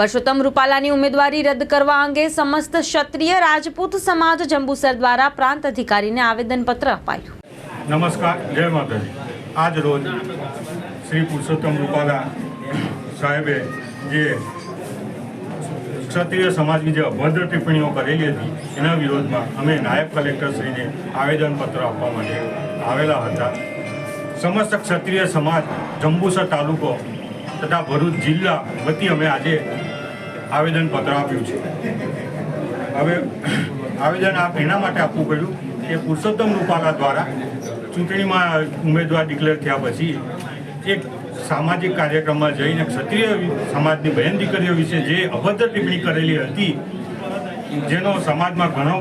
પરસોત્તમ રૂપાલાની ઉમેદવારી રદ કરવા અંગે સમસ્ત ક્ષત્રિય રાજપૂત સમાજ જંબુસર દ્વારા પ્રાંત અધિકારીને આવેદનપત્ર અપાયું. નમસ્કાર, જય માતાજી. આજ રોજ શ્રી પુરુષોત્તમ રૂપાલા સાહેબે જે ક્ષત્રિય સમાજની જે અભદ્ર ટિપ્પણીઓ કરેલી હતી, એના વિરોધમાં અમે નાયબ કલેક્ટરશ્રીને આવેદનપત્ર આપવા માટે આવેલા હતા. સમસ્ત ક્ષત્રિય સમાજ જંબુસર તાલુકો તથા ભરૂચ જિલ્લા વતી અમે આજે આવેદનપત્ર આપ્યું છે. હવે આવેદન આપ એના માટે આપવું પડ્યું કે પુરુષોત્તમ રૂપાલા દ્વારા ચૂંટણીમાં ઉમેદવાર ડિક્લેર થયા પછી એક સામાજિક કાર્યક્રમમાં જઈને ક્ષત્રિય સમાજની બહેન દીકરીઓ વિશે જે અભદ્ર ટિપ્પણી કરેલી હતી, જેનો સમાજમાં ઘણો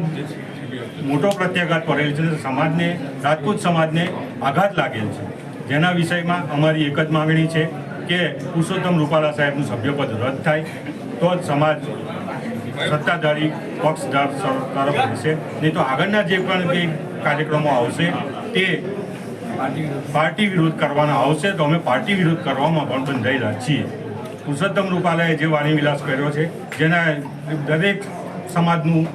મોટો પ્રત્યાઘાત પડેલ છે, સમાજને, રાજપૂત સમાજને આઘાત લાગેલ છે. જેના વિષયમાં અમારી એક જ માગણી છે કે પુરુષોત્તમ રૂપાલા સાહેબનું સભ્યપદ રદ થાય. તો જ સમાજ સત્તાધારી પક્ષધાર તરફ રહેશે નહીં તો આગળના જે પણ કંઈ કાર્યક્રમો આવશે, તે પાર્ટી વિરોધ કરવાના આવશે. તો અમે પાર્ટી વિરોધ કરવામાં પણ બંધાયેલા છીએ. પુરુષોત્તમ રૂપાલાએ જે વાણી વિલાસ કર્યો છે, જેના દરેક સમાજનું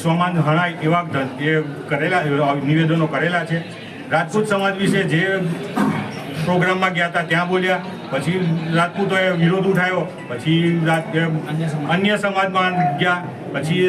સ્વમાન હણાય એવા એ કરેલા નિવેદનો કરેલા છે. રાજપૂત સમાજ વિશે જે પ્રોગ્રામમાં ગયા હતા, ત્યાં બોલ્યા. પછી રાજપૂતોએ વિરોધ ઉઠાવ્યો પછી અન્ય સમાજમાં ગયા પછી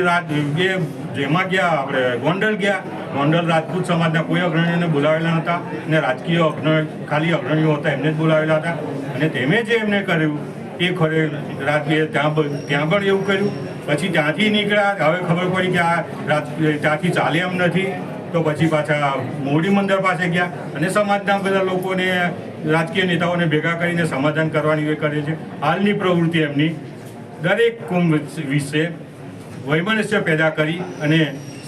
એ જેમાં ગયા આપણે ગોંડલ ગયા. ગોંડલ રાજપૂત સમાજના કોઈ અગ્રણીઓને બોલાવેલા નહોતા અને રાજકીય અગ્રણી ખાલી અગ્રણીઓ હતા એમને જ બોલાવેલા હતા. અને તેમે જે એમને કર્યું એ ખરે રાજકીય ત્યાં ત્યાં પણ એવું કર્યું. પછી ત્યાંથી નીકળ્યા હવે ખબર પડી કે આ રાજ ત્યાંથી ચાલે એમ નથી. તો પછી પાછા મોરડી મંદિર પાસે ગયા. અને સમાજના બધા લોકોને રાજકીય નેતાઓને ભેગા કરીને સમાધાન કરવાની એ કરે છે. હાલની પ્રવૃત્તિ એમની દરેક કુંભ વિશે વૈમનસ્ય પેદા કરી અને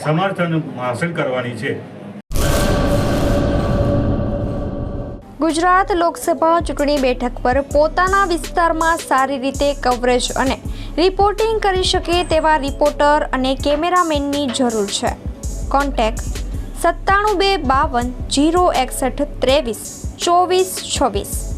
સમર્થન હાંસલ કરવાની છે. ગુજરાત લોકસભા ચૂંટણી બેઠક પર પોતાના વિસ્તારમાં સારી રીતે કવરેજ અને રિપોર્ટિંગ કરી શકે તેવા રિપોર્ટર અને કેમેરામેનની જરૂર છે. કોન્ટેક્ટ સત્તાણું બે બાવન જીરો એકસઠ ત્રેવીસ ચોવીસ છવ્વીસ.